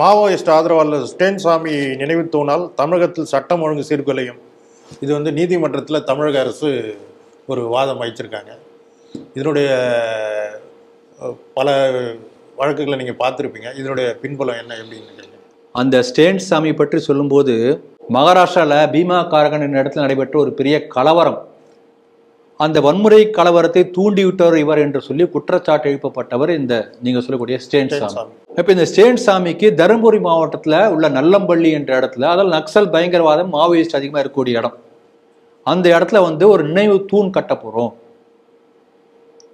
Maoist ஆதரவாளர் ஸ்டேன்சாமி நினைவு தூணால் தமிழகத்தில் சட்டம் ஒழுங்கு சீர்குலையும். இது வந்து நீதிமன்றத்தில் தமிழக அரசு ஒரு வாதம் வைச்சிருக்காங்க இதனுடைய பல வழக்குகளை நீங்கள் பார்த்துருப்பீங்க. இதனுடைய பின்புலம் என்ன எப்படின்னு அந்த ஸ்டேன் சாமி பற்றி சொல்லும்போது மகாராஷ்டிராவில் பீமா காரகன் என்ற இடத்துல நடைபெற்ற ஒரு பெரிய கலவரம். அந்த வன்முறை கலவரத்தை தூண்டிவிட்டவர் இவர் என்று சொல்லி குற்றச்சாட்டு எழுப்பப்பட்டவர் இந்த நீங்க சொல்லக்கூடிய ஸ்டேன் சாமி. இப்ப இந்த ஸ்டேன் சாமிக்கு தருமபுரி மாவட்டத்துல உள்ள நல்லம்பள்ளி என்ற இடத்துல அதாவது நக்சல் பயங்கரவாதம் மாவோயிஸ்ட் அதிகமா இருக்கக்கூடிய இடம். அந்த இடத்துல வந்து ஒரு நினைவு தூண் கட்ட போறோம்.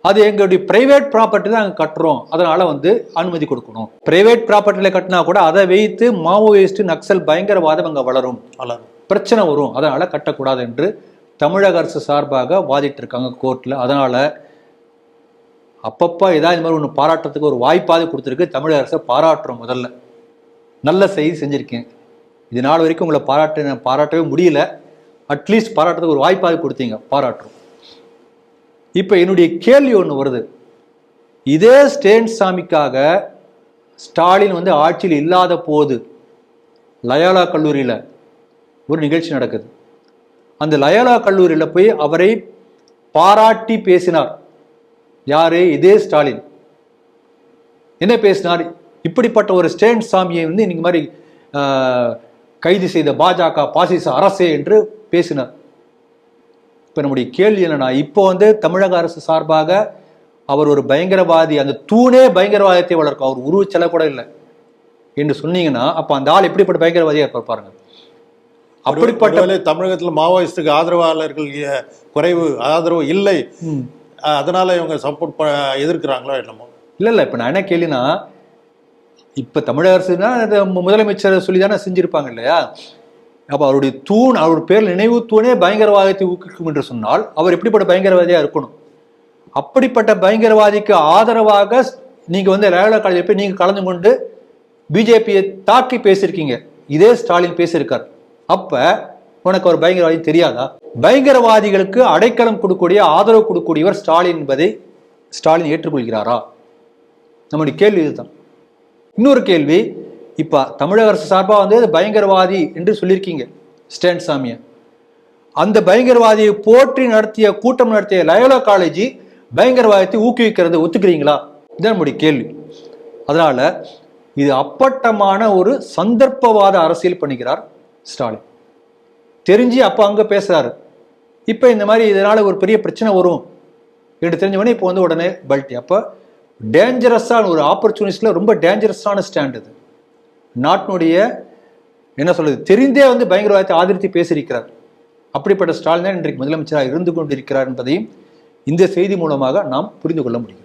அது எங்களுடைய பிரைவேட் ப்ராப்பர்ட்டி தான் நாங்கள் கட்டுறோம். அதனால வந்து அனுமதி கொடுக்கணும். பிரைவேட் ப்ராப்பர்ட்டியில் கட்டினா கூட அதை வைத்து மாவோயிஸ்ட் நக்சல் பயங்கரவாதம் அங்கே வளரும். பிரச்சனை வரும். அதனால கட்டக்கூடாது என்று தமிழக அரசு சார்பாக வாதிட்டு இருக்காங்க கோர்ட்டில் அதனால் அப்பப்போ ஏதாவது இந்த மாதிரி ஒன்று பாராட்டுறதுக்கு ஒரு வாய்ப்பாவது கொடுத்துருக்கு. தமிழக அரசை பாராட்டுறோம் முதல்ல. நல்ல செய்தி செஞ்சுருக்கேன். இது நாள் வரைக்கும் உங்களை பாராட்டு பாராட்டவே முடியல. அட்லீஸ்ட் பாராட்டுறதுக்கு ஒரு வாய்ப்பாவது கொடுத்தீங்க. பாராட்டுறோம். இப்போ என்னுடைய கேள்வி ஒன்று வருது. இதே ஸ்டேன் சாமிக்காக ஸ்டாலின் வந்து ஆட்சியில் இல்லாத போது லயாலா கல்லூரியில் ஒரு நிகழ்ச்சி நடக்குது. அந்த லயோலா கல்லூரியில் போய் அவரை பாராட்டி பேசினார். யாரு? இதே ஸ்டாலின். என்ன பேசினார்? இப்படிப்பட்ட ஒரு ஸ்டேன் சாமியை வந்து இன்னைக்கு மாதிரி கைது செய்த பாஜக பாசிச அரசே என்று பேசினார். இப்போ நம்முடைய கேள்வி என்னன்னா இப்போ வந்து தமிழக அரசு சார்பாக அவர் ஒரு பயங்கரவாதி அந்த தூணே பயங்கரவாதத்தை வளர்க்கும். அவர் உருவச்செல கூட இல்லை. என்று சொன்னீங்கன்னா அப்போ அந்த ஆள் எப்படிப்பட்ட பயங்கரவாதியாக இருப்பார் பாருங்க. அப்படிப்பட்ட தமிழகத்தில் மாவோயிஸ்டுக்கு ஆதரவாளர்கள் குறைவு ஆதரவு இல்லை. அதனால இவங்க சப்போர்ட் எதிர்க்கிறாங்களோ என்னமோ. இல்ல இல்ல இப்ப நான் என்ன கேள்வினா இப்ப தமிழக அரசுனா முதலமைச்சர் சொல்லி தானே செஞ்சிருப்பாங்க இல்லையா? அப்ப அவருடைய தூண் அவர் பேர் நினைவு தூணே பயங்கரவாதத்தை ஊக்குவிக்கும் என்று சொன்னால் அவர் எப்படிப்பட்ட பயங்கரவாதியா இருக்கணும்? அப்படிப்பட்ட பயங்கரவாதிக்கு ஆதரவாக நீங்க வந்து ரேவலா காலேஜில் போய் நீங்க கலந்து கொண்டு பிஜேபியை தாக்கி பேசியிருக்கீங்க. இதே ஸ்டாலின் பேசியிருக்கார். அப்ப உனக்கு ஒரு பயங்கரவாதி தெரியாதா? பயங்கரவாதிகளுக்கு அடைக்கலம் கொடுக்கக்கூடிய ஆதரவு கொடுக்கக்கூடியவர் ஸ்டாலின் என்பதை ஸ்டாலின் ஏற்றுக்கொள்கிறாரா? நம்முடைய கேள்வி இதுதான். இன்னொரு கேள்வி இப்ப தமிழக அரசு சார்பாக வந்து அது பயங்கரவாதி என்று சொல்லியிருக்கீங்க ஸ்டாண்ட் சாமியை. அந்த பயங்கரவாதியை போற்றி நடத்திய கூட்டம் நடத்திய லயோலா காலேஜ் பயங்கரவாதத்தை ஊக்குவிக்கிறது ஒத்துக்கிறீங்களா? இதுதான் நம்முடைய கேள்வி. அதனால இது அப்பட்டமான ஒரு சந்தர்ப்பவாத அரசியல் பண்ணுகிறார் ஸ்டாலின். தெரிஞ்சு அப்போ அங்கே பேசுகிறாரு இப்போ இந்த மாதிரி இதனால் ஒரு பெரிய பிரச்சனை வரும் என்று தெரிஞ்சவொடனே இப்போ வந்து உடனே பல்ட்டி. அப்போ டேஞ்சரஸான ஒரு ஆப்பர்ச்சுனிஸ்டில் ரொம்ப டேஞ்சரஸான ஸ்டாண்ட் இது. நாட்டினுடைய என்ன சொல்றது தெரிந்தே வந்து பயங்கரவாதத்தை ஆதரித்து பேசியிருக்கிறார். அப்படிப்பட்ட ஸ்டாலின் தான் இன்றைக்கு முதலமைச்சராக இருந்து கொண்டிருக்கிறார் என்பதையும் இந்த செய்தி மூலமாக நாம் புரிந்து கொள்ள முடியும்